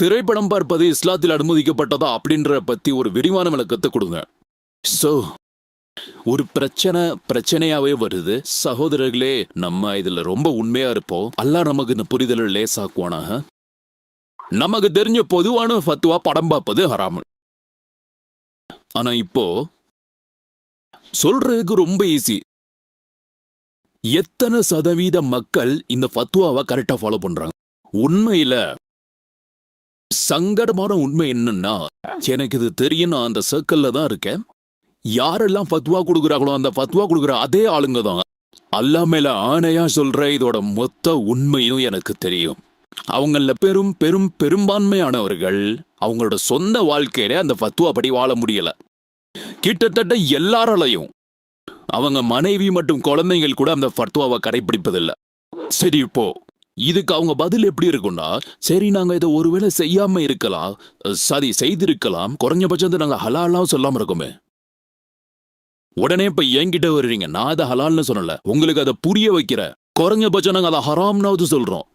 திரைப்படம் பார்ப்பது இஸ்லாத்தில் அனுமதிக்கப்பட்டதா அப்படின்ற பத்தி ஒரு விரிவான விளக்கத்தை கொடுங்க. சோ ஒரு பிரச்சனை பிரச்சனையாவே வருது. சகோதரர்களே நம்ம இதுல ரொம்ப உண்மையா இருப்போம். அல்லா நமக்கு இந்த புரிதலை லேசாக்குவானாக. நமக்கு தெரிஞ்ச பொதுவான ஃபத்துவா படம் பார்ப்பது ஹராமல் ஆனா இப்போ சொல்றதுக்கு ரொம்ப ஈஸி எத்தனை சதவீத மக்கள் இந்த ஃபத்துவாவை கரெக்டா ஃபாலோ பண்றாங்க? உண்மையில சங்கடமான உண்மை என்னன்னா எனக்கு இது தெரியும் நான் அந்த சர்க்கிள்ல தான் இருக்கேன். யாரெல்லாம் ஃபத்வா கொடுக்குறாங்களோ அந்த ஃபத்வா கொடுக்குற அதே ஆளுங்க தான். அல்லா மேல ஆணையா சொல்ற இதோட மொத்த உண்மையும் எனக்கு தெரியும். அவங்கள பெரும் பெரும் பெரும்பான்மையானவர்கள் அவங்களோட சொந்த வாழ்க்கையில அந்த ஃபத்வா படி வாழ முடியல. கிட்டத்தட்ட எல்லாராலையும். அவங்க மனைவி மற்றும் குழந்தைகள் கூட அந்த ஃபத்வாவை கடைபிடிப்பதில்லை சரி இப்போ இதுக்கு அவங்க பதில் எப்படி இருக்கும்னா சரி நாங்க இதை ஒருவேளை செய்யாம இருக்கலாம் சரி செய்திருக்கலாம் குறைஞ்சபட்சம் நாங்க ஹலாலாம் சொல்லாம இருக்கோமே. உடனே இப்ப என்கிட்ட வருவீங்க நான் அதை ஹலால்னு சொல்லல உங்களுக்கு அதை புரிய வைக்கிற குறைஞ்சபட்சம் நாங்க அதை ஹராம்னாவது சொல்றோம்.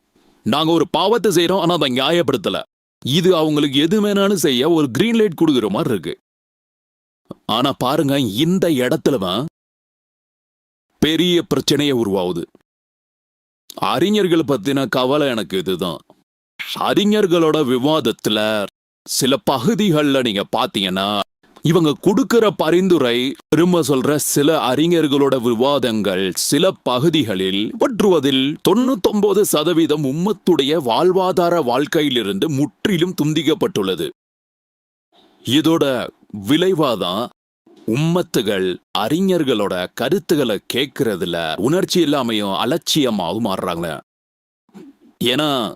நாங்க ஒரு பாவத்தை செய்றோம் ஆனா அதை நியாயப்படுத்தல. இது அவங்களுக்கு எது வேணாலும் செய்ய ஒரு கிரீன் லைட் கொடுக்குற மாதிரி இருக்கு. ஆனா பாருங்க இந்த இடத்துலதான் பெரிய பிரச்சனையை உருவாகுது. அறிஞர்கள் பத்தின கவலை எனக்கு இதுதான். அறிஞர்களோட விவாதத்துல சில பகுதிகள்ல நீங்க பாத்தீங்கன்னா இவங்க கொடுக்கிற பரிந்துரை திரும்ப சொல்ற சில அறிஞர்களோட விவாதங்கள் சில பகுதிகளில் பற்றுவதில் தொண்ணூத்தொன்பது சதவீதம் உம்மத்துடைய வாழ்வாதார வாழ்க்கையிலிருந்து முற்றிலும் துண்டிக்கப்பட்டுள்ளது. இதோட விளைவாதான் உம்மத்துகள் அறிஞர்களோட கருத்துக்களை கேட்கறதுல உணர்ச்சி இல்லாமையும் அலட்சியமாகவும் மாறுறாங்க ஏன்னா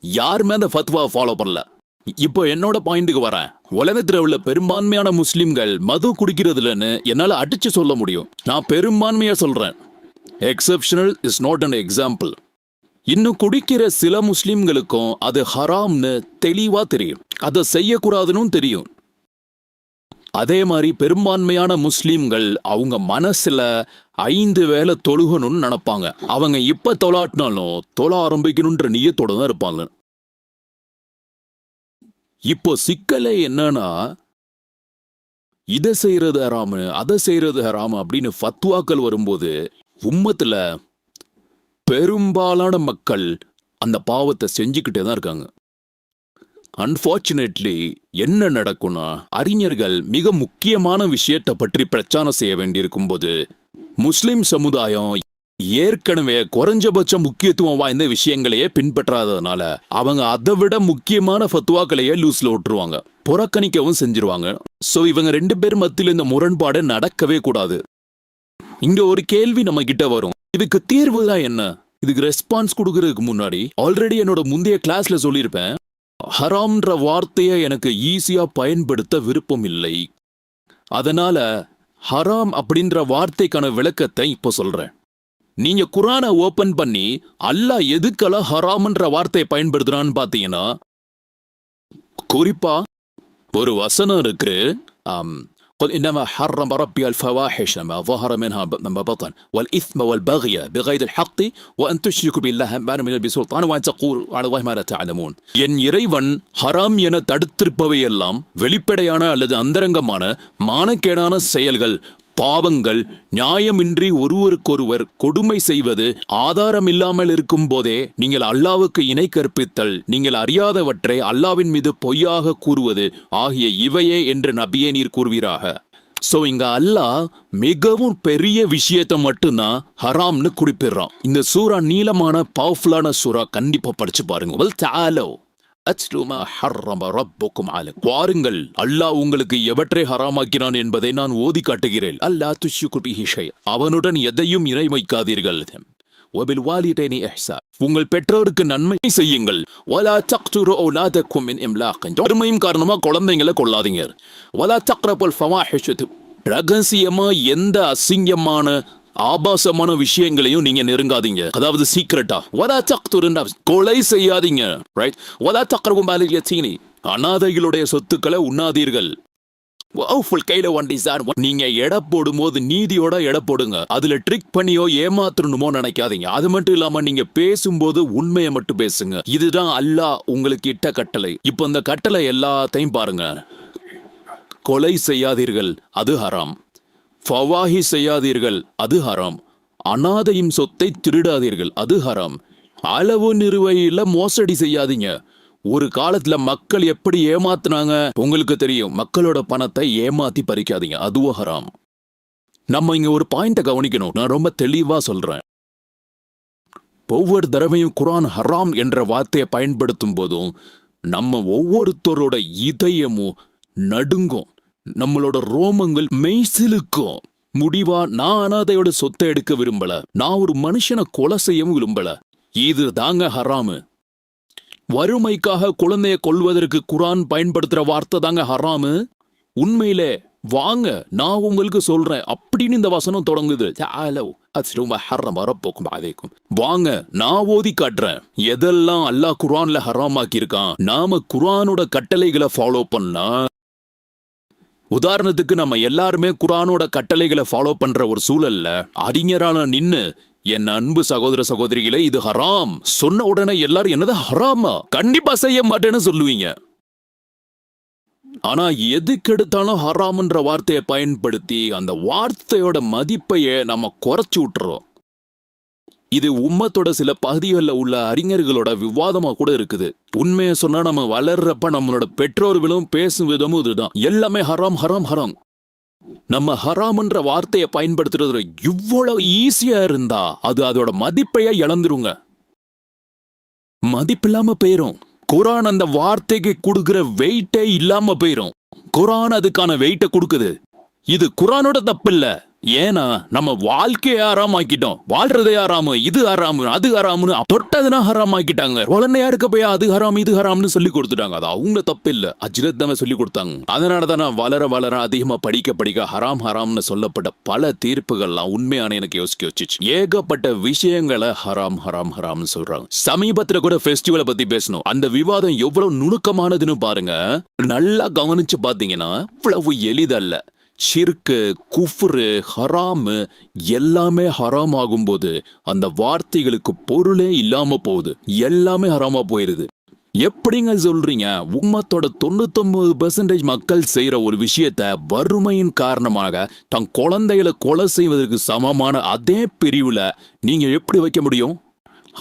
யாருமே அந்த ஃபத்வா ஃபாலோ பண்ணல? இப்போ என்னோட பாயிண்ட்டுக்கு வரேன். உலகத்தில் உள்ள பெரும்பான்மையான முஸ்லிம்கள் மது குடிக்கிறதுலன்னு என்னால் அடிச்சு சொல்ல முடியும். நான் பெரும்பான்மையா சொல்றேன். Exceptional is not an example இன்னும் குடிக்கிற சில முஸ்லிம்களுக்கும் அது ஹராம்னு தெளிவா தெரியும். அதை செய்யக்கூடாதுன்னு தெரியும். அதே மாதிரி பெரும்பான்மையான முஸ்லீம்கள் அவங்க மனசுல ஐந்து வேலை தொழுகணும்னு நினைப்பாங்க. அவங்க இப்ப தொலாட்டினாலும் தொழ ஆரம்பிக்கணுன்ற நியத்தோட தான் இருப்பாங்க. இப்போ சிக்கலே என்னன்னா இதை செய்யறது ஹராமு அதை செய்யறது ஹராமு அப்படின்னு ஃபத்வாக்கள் வரும்போது உம்மத்துல பெரும்பாலான மக்கள் அந்த பாவத்தை செஞ்சுக்கிட்டே தான் இருக்காங்க. அன்பார்ச்சுனேட்லி என்ன நடக்கும்னா அறிஞர்கள் மிக முக்கியமான விஷயத்தை பற்றி பிரச்சாரம் செய்ய வேண்டியிருக்கும் போது முஸ்லிம் சமுதாயம் ஏற்கனவே குறைஞ்சபட்ச முக்கியத்துவம் வாய்ந்த விஷயங்களையே பின்பற்றாததுனால அவங்க அதை விட முக்கியமான ஃபத்துவாக்களையே லூஸ்ல விட்டுருவாங்க. புறக்கணிக்கவும் செஞ்சிருவாங்க. சோ இவங்க ரெண்டு பேர் மத்தியில் இந்த முரண்பாடு நடக்கவே கூடாது. இங்க ஒரு கேள்வி நம்ம கிட்ட வரும். இதுக்கு தீர்வு தான் என்ன? இதுக்கு ரெஸ்பான்ஸ் கொடுக்கறதுக்கு முன்னாடி ஆல்ரெடி என்னோட முந்தைய கிளாஸ்ல சொல்லியிருப்பேன். ஹராம்ன்ற வார்த்தையை எனக்கு ஈஸியாக பயன்படுத்த விருப்பம் இல்லை. அதனால ஹராம் அப்படின்ற வார்த்தைக்கான விளக்கத்தை இப்போ சொல்றேன். நீங்க குரானை ஓபன் பண்ணி அல்லாஹ் எதுக்கெல்லாம் ஹராம்ன்ற வார்த்தையை பயன்படுத்துறான்னு பார்த்தீங்கன்னா குறிப்பா ஒரு வசனம் இருக்கு ஆம் قل إنما حرم ربي الفواحش ما ظهر منها ما بطن والإثم والبغي بغير الحق وأن تشركوا بالله ما لم ينزل بسلطان وأن تقولوا على الله ما لا تعلمون என் இறைவன் ஹராம் என தடுத்திருப்பவையெல்லாம் வெளிப்படையான அல்லது அந்தரங்கமான மானக்கேடான செயல்கள் பாவங்கள் நியாயமின்றி ஒருவருக்கொருவர் கொடுமை செய்வது ஆதாரம் இல்லாமல் இருக்கும் போதே நீங்கள் அல்லாவுக்கு இணை கற்பித்தல். நீங்கள் அறியாதவற்றை அல்லாவின் மீது பொய்யாக கூறுவது ஆகிய இவையே என்று நபியே நீர் கூறுவீராக. சோ இங்க அல்லாஹ் மிகவும் பெரிய விஷயத்தை மட்டும்தான் ஹராம்னு குறிப்பிடுறான். இந்த சூறா நீளமான பவர்ஃபுல்லான சூறா கண்டிப்பா படிச்சு பாருங்க. வல் ஹர்ரம ரப்புக்கும் அலைக்கும். வாருங்கள் அல்லாஹ் உங்களுக்கு எவற்றை ஹராமாக்கினான் என்பதை நான் ஓதி காட்டுகிறேன். அல்லாஹ் துஷ்யுகு பிஹி அவனுடன் எதையும் இணை வைக்காதீர்கள். ஒபில் வாலிடேனி எஹ்சா உங்கள் பெற்றோருக்கு நன்மை செய்யுங்கள். வலா தக்துரு அவுலாதக்கும் மின் இம்லாக் வறுமையும் காரணமா குழந்தைங்களை கொள்ளாதீங்க. வலா தக்ரபுல் ஃபவாஹிஷ். ரகசியமா எந்த அசிங்கமான ஆபாசமான விஷயங்களையும் நீங்க நெருங்காதீங்க. அதாவது சீக்கிரட்டா வதா தக்துருன்னா கொலை செய்யாதீங்க. ரைட் வதா தக்ரபும் பாலிய சீனி அனாதைகளுடைய சொத்துக்களை உண்ணாதீர்கள். ஃபுல் கையில வண்டி சார் நீங்க எடை போடும்போது நீதியோட எடை போடுங்க. அதுல ட்ரிக் பண்ணியோ ஏமாத்தணுமோ நினைக்காதீங்க. அது மட்டும் இல்லாம நீங்க பேசும்போது உண்மையை மட்டும் பேசுங்க. இதுதான் அல்லாஹ் உங்களுக்கு இட்ட கட்டளை. இப்போ இந்த கட்டளை எல்லாத்தையும் பாருங்க. கொலை செய்யாதீர்கள். அது ஹராம். ஃபவாஹி செய்யாதீர்கள் அது ஹராம். அனாதையும் சொத்தை திருடாதீர்கள் அது ஹராம். அளவு நிறுவையில் மோசடி செய்யாதீங்க. ஒரு காலத்துல மக்கள் எப்படி ஏமாத்துனாங்க உங்களுக்கு தெரியும். மக்களோட பணத்தை ஏமாத்தி பறிக்காதீங்க அதுவும் ஹராம். நம்ம இங்க ஒரு பாயிண்ட கவனிக்கணும் நான் ரொம்ப தெளிவா சொல்றேன். ஒவ்வொரு தடவையும் குரான் ஹராம் என்ற வார்த்தையை பயன்படுத்தும் போதும் நம்ம ஒவ்வொருத்தரோட இதயமும் நடுங்கும். நம்மளோட ரோமங்கள் மெய்சிலுக்கும். முடிவா நான் அனாதையோட சொத்தை எடுக்க விரும்பல. நான் ஒரு மனுஷனை கொலை செய்யவும் விரும்பல. இது தாங்க ஹராமு. வறுமைக்காக குழந்தைய கொள்வதற்கு குரான் பயன்படுத்துற வார்த்தை தாங்க ஹராமு. உண்மையிலே வாங்க நான் உங்களுக்கு சொல்றேன் அப்படின்னு இந்த வசனம் தொடங்குது. தாலோ, வாங்க நான் ஓதி காட்டுறேன். எதெல்லாம் அல்லாஹ் குரான்ல ஹராமாக்கி இருக்கான் நாம குரானோட கட்டளைகளை ஃபாலோ பண்ணா உதாரணத்துக்கு நம்ம எல்லாருமே குரானோட கட்டளைகளை ஃபாலோ பண்ற ஒரு சூழல்ல அறிஞரான நின்னு என் அன்பு சகோதர சகோதரிகளே இது ஹராம். சொன்ன உடனே எல்லாரும் என்னது ஹராமா? கண்டிப்பா செய்ய மாட்டேன்னு சொல்லுவீங்க. ஆனா எதுக்கெடுத்தாலும் ஹராம்ன்ற வார்த்தையை பயன்படுத்தி அந்த வார்த்தையோட மதிப்பையே நம்ம குறைச்சு விட்டுறோம். இது உம்மத்தோட சில பகுதிகளில் உள்ள அறிஞர்களோட விவாதமா கூட இருக்குது. உண்மையை சொன்னா நம்ம வளர்றப்ப நம்மளோட பெற்றோர்களும் பேசும் விதமும் இதுதான். எல்லாமே ஹராம் ஹராம் ஹராம். நம்ம ஹராம்ன்ற வார்த்தையை பயன்படுத்துறது இவ்வளவு ஈஸியா இருந்தா அது அதோட மதிப்பையே இழந்துருங்க. மதிப்பில்லாம போயிரும். குரான் அந்த வார்த்தைக்கு கொடுக்குற வெயிட்டே இல்லாம போயிரும். குரான் அதுக்கான வெயிட்டை கொடுக்குது. இது குரானோட தப்பு இல்லை ஏன்னா நம்ம வாழ்க்கையை ஆறாமாக்கிட்டோம். வாழ்றதே ஆறாமு இது ஆறாமு அது ஆறாமுன்னு தொட்டதுனா ஹராமாக்கிட்டாங்க உடனே யாருக்கு போய் அது ஹராம் இது ஹராம்னு சொல்லி கொடுத்துட்டாங்க. அது அவங்க தப்பு இல்ல. அஜ்ரத் தான் சொல்லி கொடுத்தாங்க. அதனால தான் நான் வளர வளர அதிகமா படிக்க படிக்க ஹராம் ஹராம்னு சொல்லப்பட்ட பல தீர்ப்புகள்லாம் உண்மையான எனக்கு யோசிக்க வச்சுச்சு. ஏகப்பட்ட விஷயங்களை ஹராம் ஹராம் ஹராம்னு சொல்றாங்க. சமீபத்துல கூட ஃபெஸ்டிவலை பத்தி பேசணும். அந்த விவாதம் எவ்வளவு நுணுக்கமானதுன்னு பாருங்க. நல்லா கவனிச்சு பாத்தீங்கன்னா இவ்வளவு எளிதல்ல. சிற்கு குஃப்ரு ஹராமு எல்லாமே ஹராம் ஆகும்போது அந்த வார்த்தைகளுக்கு பொருளே இல்லாம போகுது. எல்லாமே ஹராமா போயிருது. எப்படிங்க சொல்றீங்க? உம்மத்தோட தொண்ணூத்தொன்பது பெர்சன்டேஜ் மக்கள் செய்யற ஒரு விஷயத்த வறுமையின் காரணமாக தன் குழந்தைகளை கொலை செய்வதற்கு சமமான அதே பிரிவுல நீங்க எப்படி வைக்க முடியும்?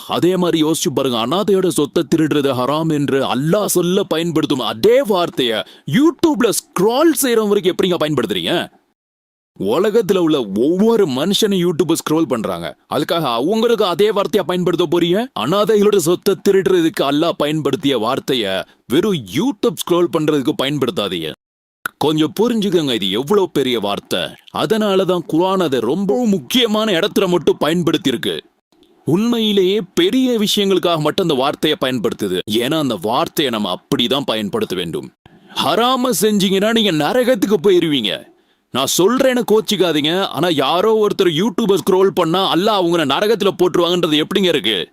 அதே மாதிரி யோசிச்சு பாருங்க அனாதையோட சொத்தை திருடுறது ஹராம் என்று அல்லாஹ் சொல்ல பயன்படுத்தும் அதே வார்த்தைய யூடியூப்ல ஸ்க்ரால் செய்யறவங்களுக்கு எப்படிங்க பயன்படுத்துறீங்க? உலகத்துல உள்ள ஒவ்வொரு மனுஷனும் யூடியூப் ஸ்க்ரோல் பண்றாங்க. அதுக்காக அவங்களுக்கு அதே வார்த்தையா பயன்படுத்த போறீங்க? அனாதைகளோட சொத்தை திருடுறதுக்கு அல்லாஹ் பயன்படுத்திய வார்த்தைய வெறும் யூடியூப் ஸ்க்ரோல் பண்றதுக்கு பயன்படுத்தாதீங்க. கொஞ்சம் புரிஞ்சுக்கங்க இது எவ்வளவு பெரிய வார்த்தை. அதனாலதான் குரான் அதை ரொம்பவும் முக்கியமான இடத்துல மட்டும் பயன்படுத்தி இருக்கு உண்மையிலேயே பெரிய விஷயங்களுக்காக மட்டும் அந்த வார்த்தையை பயன்படுத்துது. ஏன்னா அந்த வார்த்தையை நம்ம அப்படிதான் பயன்படுத்த வேண்டும். ஹராம செஞ்சீங்கன்னா நீங்க நரகத்துக்கு போயிருவீங்க. நான் சொல்றேன்னு கோச்சிக்காதீங்க. ஆனா யாரோ ஒருத்தர் யூடியூபர் ஸ்க்ரோல் பண்ணா அல்ல அவங்க நரகத்துல போட்டுருவாங்கன்றது எப்படிங்க இருக்கு?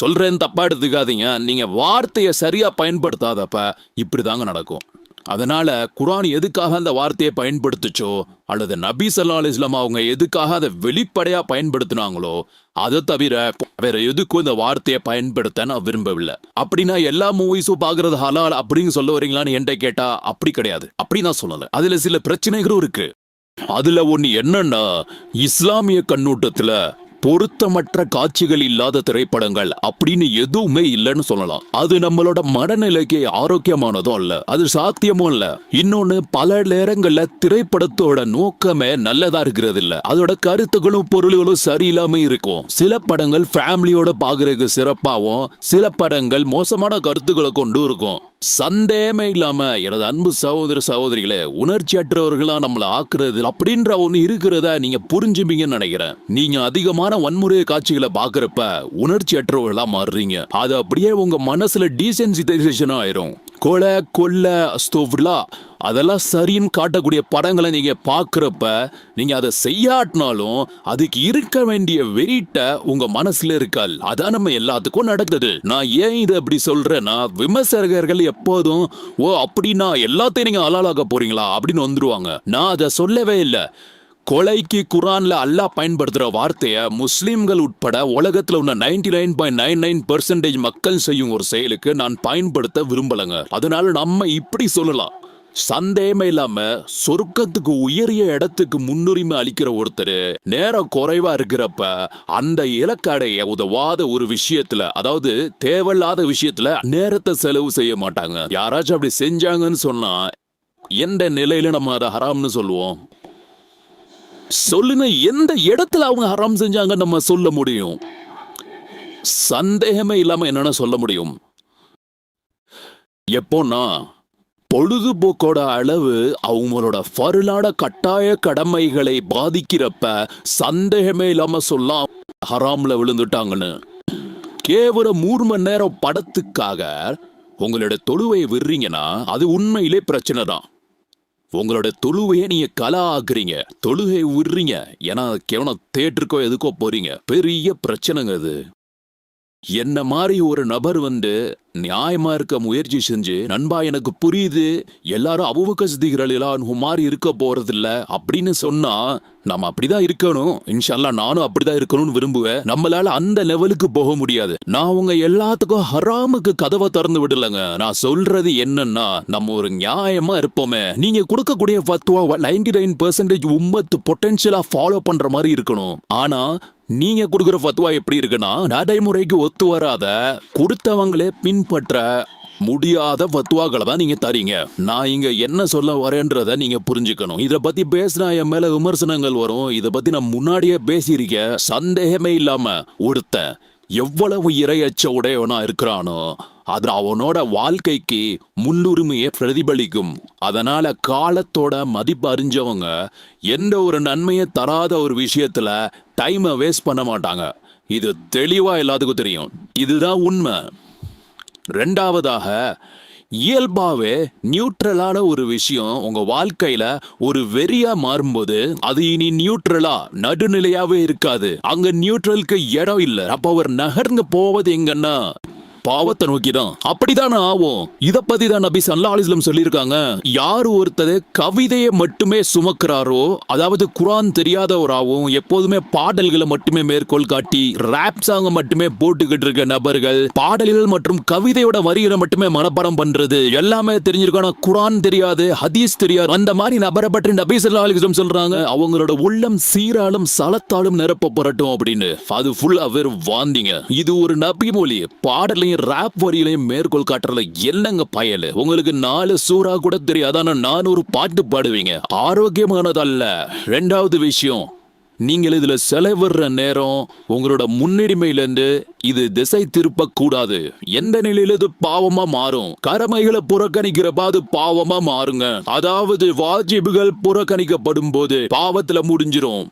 சொல்றேன்னு தப்பா எடுத்துக்காதீங்க. நீங்க வார்த்தையை சரியா பயன்படுத்தாதப்ப இப்படிதாங்க நடக்கும். அதனால குரான் எதுக்காக அந்த வார்த்தையை பயன்படுத்துச்சோ அல்லது நபி சல்லா அலைஹி அவங்க எதுக்காக அதை வெளிப்படையா பயன்படுத்தினாங்களோ அதை தவிர வேற எதுக்கும் இந்த வார்த்தையை பயன்படுத்த நான் விரும்பவில்லை. அப்படின்னா எல்லா மூவிஸும் பாக்குறது ஹலால் அப்படின்னு சொல்ல வரீங்களான்னு என்கிட்ட கேட்டா அப்படி கிடையாது. அப்படி நான் சொல்லல. அதுல சில பிரச்சனைகளும் இருக்கு. அதுல ஒண்ணு என்னன்னா இஸ்லாமிய கண்ணோட்டத்துல பொருத்தமற்ற காட்சிகள் இல்லாத திரைப்படங்கள் அப்படின்னு எதுவுமே இல்லைன்னு சொல்லலாம். அது நம்மளோட மனநிலைக்கு ஆரோக்கியமானதும் அல்ல. அது சாத்தியமும் இல்ல. இன்னொன்னு பல நேரங்கள்ல திரைப்படத்தோட நோக்கமே நல்லதா இருக்கிறது இல்ல. அதோட கருத்துக்களும் பொருள்களும் சரியில்லாம இருக்கும். சில படங்கள் ஃபேமிலியோட பாக்குறதுக்கு சிறப்பாவும் சில படங்கள் மோசமான கருத்துக்களை கொண்டு இருக்கும். சந்தேகமே இல்லாம எனது அன்பு சகோதர சகோதரிகளே உணர்ச்சியற்றவர்களா நம்மள ஆக்குறது? அப்படின்ற ஒண்ணு இருக்கிறத நீங்க புரிஞ்சுப்பீங்கன்னு நினைக்கிறேன். நீங்க அதிகமான வன்முறை காட்சிகளை பாக்குறப்ப உணர்ச்சியற்றவர்களா மாறுறீங்க. அது அப்படியே உங்க மனசுல டீசென்சிட்டைசேஷன் ஆயிரும். கொலை கொல்ல ஸ்தோவ்லா அதெல்லாம் சரின்னு காட்டக்கூடிய படங்களை நீங்க பாக்குறப்ப நீங்க அதை செய்யாட்டினாலும் அதுக்கு இருக்க வேண்டிய வெறிட்ட உங்க மனசுல இருக்கால் அதான் நம்ம எல்லாத்துக்கும் நடக்குது. நான் ஏன் இதை அப்படி சொல்றேன்னா விமர்சகர்கள் எப்போதும் ஓ அப்படின்னா எல்லாத்தையும் நீங்க அலாலாக்க போறீங்களா? அப்படின்னு வந்துருவாங்க. நான் அதை சொல்லவே இல்லை. கொலைக்கு குரான்ல அல்லாஹ் பயன்படுத்துற வார்த்தைய முஸ்லிம்கள் உட்பட உலகத்துல உள்ள ninety nine point nine nine percentage மக்கள் செய்யும் ஒரு செயலுக்கு நான் பயன்படுத்த விரும்பலங்க. அதனால நம்ம இப்படி சொல்லலாம். சந்தேகமே இல்லாம சொர்க்கத்துக்கு உயரிய இடத்துக்கு முன்னுரிமை அளிக்கிற ஒருத்தர் நேரம் குறைவா இருக்கிறப்ப அந்த இலக்கடைய உதவாத ஒரு விஷயத்துல அதாவது தேவையில்லாத விஷயத்துல நேரத்தை செலவு செய்ய மாட்டாங்க. யாராச்சும் அப்படி செஞ்சாங்கன்னு சொன்னா எந்த நிலையில நம்ம அதை ஹராம்னு சொல்லுவோம்? சொல்லுங்க எந்த இடத்துல அவங்க ஹராம் செஞ்சாங்க நம்ம சொல்ல முடியும்? சந்தேகமே இல்லாம என்னன்னு சொல்ல முடியும்? எப்போன்னா பொழுதுபோக்கோட அளவு அவங்களோட ஃபருளான கட்டாய கடமைகளை பாதிக்கிறப்ப சந்தேகமே இல்லாம சொல்லாம் ஹராம்ல விழுந்துட்டாங்கன்னு. கேவலம் மூணு மணி நேரம் படத்துக்காக உங்களோட தொழுவை விடுறீங்கன்னா அது உண்மையிலே பிரச்சனை தான் உங்களோட தொழுவையே நீங்க கலா ஆக்குறீங்க தொழுகை விடுறீங்க. ஏன்னா கேவலம் தேட்டருக்கோ எதுக்கோ போறீங்க. பெரிய பிரச்சனைங்க அது. என்ன மாதிரி ஒரு நபர் வந்து நியாயமா இருக்க முயற்சி செஞ்சு நண்பா எனக்கு புரியுது. எல்லாரும் அபுபக்க சித்திகள் மாதிரி இருக்க போறதில்ல அப்படின்னு சொன்னா நம்ம அப்படிதான் இருக்கணும். இன்ஷால்லா நானும் அப்படிதான் இருக்கணும்னு விரும்புவேன். நம்மளால அந்த லெவலுக்கு போக முடியாது. நான் உங்க எல்லாத்துக்கும் ஹராமுக்கு கதவை திறந்து விடலங்க. நான் சொல்றது என்னன்னா நம்ம ஒரு நியாயமா இருப்போமே. நீங்க கொடுக்கக்கூடிய ஃபத்வா நைன்டி நைன் பர்சன்டேஜ் உம்மத்து பொட்டன்ஷியலா ஃபாலோ பண்ற மாதிரி இருக்கணும். ஆனா நீங்க கொடுக்குற ஃபத்வா எப்படி இருக்குன்னா நடைமுறைக்கு ஒத்து வராத கொடுத்தவங்களே பின்பற்ற முடியாத பத்துவாக்களை தான் நீங்க தரீங்க. நான் இங்க என்ன சொல்ல வரேன்றத நீங்க புரிஞ்சுக்கணும். இத பத்தி பேசினா என் மேல விமர்சனங்கள் வரும். இத பத்தி நான் முன்னாடியே பேசியிருக்க சந்தேகமே இல்லாம ஒருத்தன் எவ்வளவு இரையச்ச உடையவனா இருக்கிறானோ அது அவனோட வாழ்க்கைக்கு முன்னுரிமையை பிரதிபலிக்கும். அதனால காலத்தோட மதிப்பு அறிஞ்சவங்க எந்த ஒரு நன்மையை தராத ஒரு விஷயத்துல டைமை வேஸ்ட் பண்ண மாட்டாங்க. இது தெளிவா எல்லாத்துக்கும் தெரியும். இதுதான் உண்மை. ரெண்டாவதாக இயல்பாவே நியூட்ரலான ஒரு விஷயம் உங்க வாழ்க்கையில ஒரு வெறியா மாறும்போது அது இனி நியூட்ரலா நடுநிலையாவே இருக்காது. அங்க நியூட்ரலுக்கு இடம் இல்ல. அப்ப அவர் நகர்ந்து போவது எங்கன்னா பாவத்தை நோக்கிதான். அப்படிதானே ஆகும் இத பத்தி தான் நபி சல்லா அலிஸ்லம் சொல்லியிருக்காங்க. யார் ஒருத்தர் கவிதையை மட்டுமே சுமக்கிறாரோ அதாவது குரான் தெரியாதவராகவும் எப்போதுமே பாடல்களை மட்டுமே மேற்கோள் காட்டி ரேப் சாங்க மட்டுமே போட்டுக்கிட்டு இருக்க நபர்கள் பாடல்கள் மற்றும் கவிதையோட வரிகளை மட்டுமே மனப்பாடம் பண்றது எல்லாமே தெரிஞ்சிருக்கான குரான் தெரியாது ஹதீஸ் தெரியாது. அந்த மாதிரி நபரை பற்றி நபி சல்லா அலிஸ்லம் சொல்றாங்க அவங்களோட உள்ளம் சீராலும் சலத்தாலும் நிரப்பப்படட்டும் அப்படின்னு. அது ஃபுல்லா வெறும் வாந்திங்க. இது ஒரு நபி மொழி. பாடலையும் ரேப் வரியிலையும் மேற்கோள் காட்டுறதுல என்னங்க பயலு? உங்களுக்கு நாலு சூறா கூட தெரியாது ஆனா நானூறு பாட்டு பாடுவீங்க. ஆரோக்கியமானதல்ல. ரெண்டாவது விஷயம் நீங்கள் இதுல செலவிடுற நேரம் உங்களோட முன்னுரிமையிலிருந்து இது திசை திருப்ப கூடாது எந்த நிலையில இது பாவமா மாறும்? கடமைகளை புறக்கணிக்கிறப்ப அது பாவமா மாறுங்க. அதாவது வாஜிபுகள் புறக்கணிக்கப்படும் போது பாவத்துல முடிஞ்சிரும்.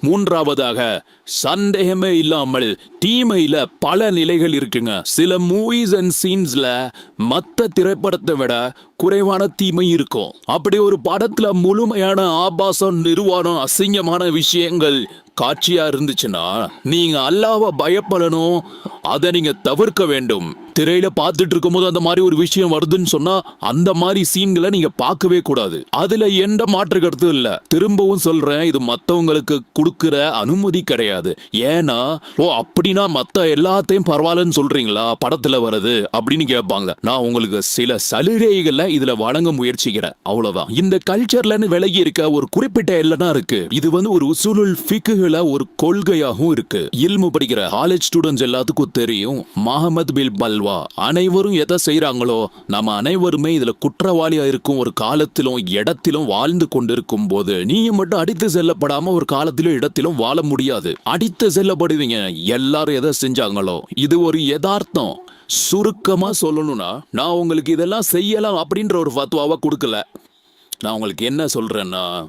மூன்றாவதாக சந்தேகமே இல்லாமல் தீமையில பல நிலைகள் இருக்குங்க. சில மூவிஸ் அண்ட் சீன்ஸ்ல மற்ற திரைப்படத்தை விட குறைவான தீமை இருக்கும். அப்படி ஒரு படத்துல முழுமையான ஆபாசம் நிர்வாணம் அசிங்கமான விஷயங்கள் காட்சியா இருந்துச்சுன்னா நீங்க அல்லாவ பயப்படணும். அதை நீங்க தவிர்க்க வேண்டும். திரையில பார்த்துட்டு இருக்கும்போது அந்த மாதிரி ஒரு விஷயம் வருதுன்னு சொன்னா அந்த மாதிரி சீன்களை நீங்க பார்க்கவே கூடாது. அதுல எந்த மாற்று கருத்தும் இல்ல. திரும்பவும் சொல்றேன் இது மத்தவங்களுக்கு கொடுக்கிற அனுமதி கிடையாது. ஏன்னா ஓ அப்படின்னா மத்த எல்லாத்தையும் பரவாயில்லன்னு சொல்றீங்களா? படத்துல வருது அப்படின்னு கேட்பாங்க. நான் உங்களுக்கு சில சலுகைகளை இதுல வழங்க முயற்சிக்கிறேன். அவ்வளவுதான். இந்த கல்ச்சர்லன்னு விலகி இருக்க ஒரு குறிப்பிட்ட எல்லாம் இருக்கு. இது வந்து ஒரு உசூலுல் ஃபிக்குகளை ஒரு கொள்கையாகவும் இருக்கு. இல்மு படிக்கிற காலேஜ் ஸ்டூடெண்ட்ஸ் எல்லாத்துக்கும் தெரியும். மஹமத் பில் பல்வா அனைவரும் எதை செய்யறாங்களோ நம்ம அனைவருமே இதுல குற்றவாளியா இருக்கும் ஒரு காலத்திலும் இடத்திலும் வாழ்ந்து கொண்டிருக்கும் போது நீயும் மட்டும் அடித்து செல்லப்படாம ஒரு காலத்திலும் இடத்திலும் வாழ முடியாது. அடித்து செல்லப்படுவீங்க. எல்லாரும் எதை செஞ்சாங்களோ இது ஒரு யதார்த்தம். சுருக்கமா சொல்லணும்னா நான் உங்களுக்கு இதெல்லாம் செய்யலாம் அப்படின்ற ஒரு ஃபத்வாவை கொடுக்கல. நான் உங்களுக்கு என்ன சொல்றேன்னா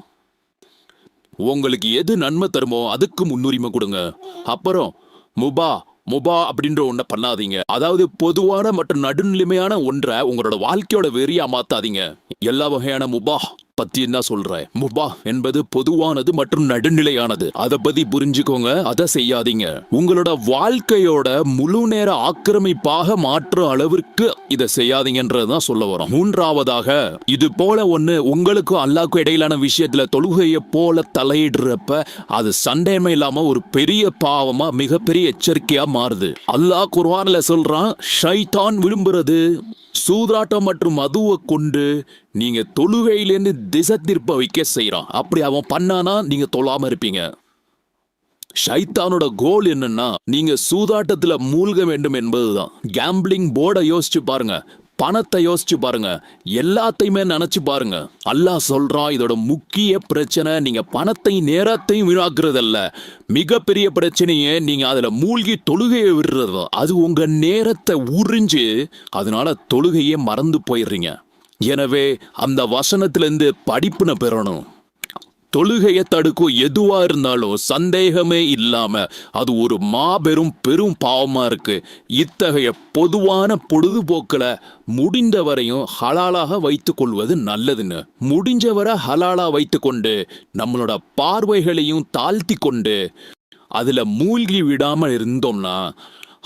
உங்களுக்கு எது நன்மை தருமோ அதுக்கு முன்னுரிமை கொடுங்க. அப்புறம் முபா முபா அப்படின்ற ஒன்றை பண்ணாதீங்க. அதாவது பொதுவான மற்றும் நடுநிலைமையான ஒன்றை உங்களோட வாழ்க்கையோட வெறியா மாத்தாதீங்க. எல்லா வகையான முபா பத்தி என்ன சொல்றேன் முபா என்பது பொதுவானது மற்றும் நடுநிலையானது. அதை பத்தி புரிஞ்சுக்கோங்க அதை செய்யாதீங்க. உங்களோட வாழ்க்கையோட முழு நேர ஆக்கிரமிப்பாக மாற்ற அளவிற்கு இதை செய்யாதீங்கன்றதுதான் சொல்ல வரோம். மூன்றாவதாக இது போல ஒண்ணு உங்களுக்கும் அல்லாக்கும் இடையிலான விஷயத்துல தொழுகையை போல தலையிடுறப்ப அது சண்டைமை இல்லாம ஒரு பெரிய பாவமா மிகப்பெரிய எச்சரிக்கையா மாறுது. அல்லாஹ் குர்வானில் சொல்றான் ஷைத்தான் விரும்புறது சூதாட்டம் மற்றும் மதுவை கொண்டு நீங்க தொழுகையிலேருந்து திசை திருப்ப வைக்க செய்யறான் அப்படி அவன் பண்ணானா நீங்க தொழாம இருப்பீங்க. ஷைத்தானோட கோல் என்னன்னா நீங்க சூதாட்டத்துல மூழ்க வேண்டும் என்பதுதான். கேம்பிளிங் போர்டை யோசிச்சு பாருங்க. பணத்தை யோசிச்சு பாருங்க. எல்லாத்தையுமே நினைச்சு பாருங்க. அல்லாஹ் சொல்றான் இதோட முக்கிய பிரச்சனை நீங்க பணத்தையும் நேரத்தையும் வீணாக்குறதல்ல. மிகப்பெரிய பிரச்சனையே நீங்க அதுல மூழ்கி தொழுகையை விடுறது அது உங்க நேரத்தை உறிஞ்சு அதனால தொழுகையே மறந்து போயிடுறீங்க. எனவே அந்த வசனத்திலிருந்து படிப்புன பெறணும் தொழுகையை தடுக்கும் எதுவாக இருந்தாலும் சந்தேகமே இல்லாமல் அது ஒரு மாபெரும் பெரும் பாவமாக இருக்குது இத்தகைய பொதுவான பொழுதுபோக்கில் முடிந்த வரையும் ஹலாலாக வைத்து கொள்வது நல்லதுன்னு. முடிஞ்சவரை ஹலாலா வைத்துக்கொண்டு நம்மளோட பார்வைகளையும் தாழ்த்தி கொண்டு அதில் மூழ்கி விடாமல் இருந்தோம்னா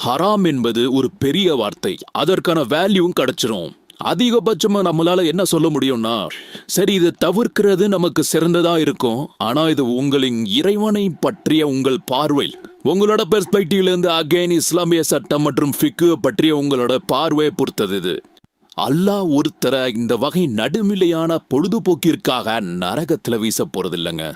ஹராம் என்பது ஒரு பெரிய வார்த்தை. அதற்கான வேல்யூவும் கிடைச்சிரும். அதிகபட்சமா நம்மளால என்ன சொல்ல முடியும்னா சரி இதை தவிர்க்கிறது நமக்கு சிறந்ததா இருக்கும் ஆனா இது உங்களின் இறைவனை பற்றிய உங்கள் பார்வை. உங்களோட பெர்ஸ்பெக்டிவ்ல இருந்து அகைன் இஸ்லாமிய சட்டம் மற்றும் ஃபிக்கு பற்றிய உங்களோட பார்வையை பொறுத்தது இது. அல்லாஹ் ஒருத்தரை இந்த வகை நடுநிலையான பொழுதுபோக்கிற்காக நரகத்துல வீச போறதில்லைங்க.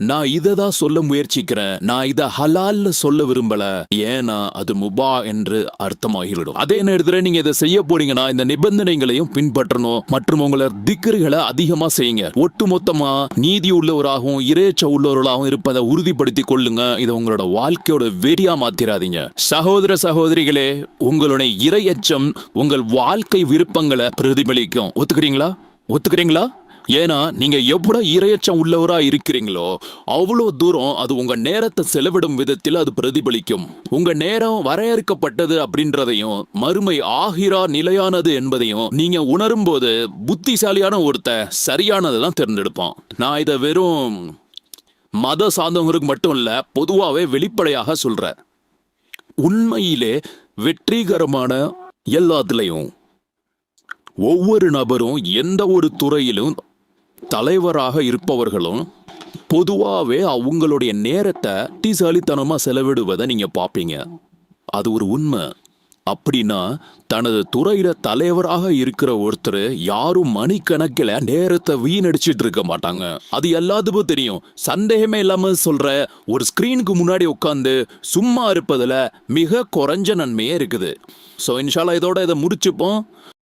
நான் இதை தான் சொல்ல முயற்சிக்கிறேன். நான் இதை ஹலால்னு சொல்ல விரும்பல. ஏன்னா அது முபா என்று அர்த்தமாகிவிடும். அதே நேரத்தில் நீங்க இதை செய்ய போறீங்கன்னா இந்த நிபந்தனைகளையும் பின்பற்றணும் மற்றும் உங்களை திக்கர்களை அதிகமா செய்யுங்க. ஒட்டுமொத்தமா நீதி உள்ளவராகவும் இறைச்ச உள்ளவர்களாகவும் இருப்பதை உறுதிப்படுத்திக் கொள்ளுங்க. இதை உங்களோட வாழ்க்கையோட வெறியா மாத்திராதீங்க. சகோதர சகோதரிகளே உங்களுடைய இரையச்சம் உங்கள் வாழ்க்கை விருப்பங்களை பிரதிபலிக்கும். ஒத்துக்கிறீங்களா? ஒத்துக்கிறீங்களா? ஏன்னா நீங்க எவ்வளவு இரையச்சம் உள்ளவரா இருக்கிறீங்களோ அவ்வளோ தூரம் அது உங்க நேரத்தை செலவிடும் விதத்தில் அது பிரதிபலிக்கும். உங்க நேரம் வரையறுக்கப்பட்டது அப்படின்றதையும் மறுமை ஆகிரா நிலையானது என்பதையும் நீங்க உணரும் போது புத்திசாலியான ஒருத்த சரியானதெல்லாம் தேர்ந்தெடுப்பான். நான் இதை வெறும் மத சார்ந்தவங்களுக்கு மட்டும் இல்ல பொதுவாகவே வெளிப்படையாக சொல்றேன். உண்மையிலே வெற்றிகரமான எல்லாத்துலேயும் ஒவ்வொரு நபரும் எந்த ஒரு துறையிலும் தலைவராக இருப்பவர்களும் பொதுவாகவே அவங்களுடைய நேரத்தை புத்திசாலித்தனமாக செலவிடுவதை நீங்கள் பார்ப்பீங்க அது ஒரு உண்மை. அப்படின்னா தனது துறையில தலைவராக இருக்கிற ஒருத்தர் யாரும் மணிக்கணக்கில் நேரத்தை வீணடிச்சிட்டு இருக்க மாட்டாங்க. அது எல்லாத்துக்கும் தெரியும். சந்தேகமே இல்லாம சொல்ற ஒரு ஸ்கிரீனுக்கு முன்னாடி உட்காந்து சும்மா இருப்பதுல மிக குறைஞ்ச நன்மையே இருக்குது. ஸோ இன்ஷால்லா இதோட இதை முடிச்சுப்போம்.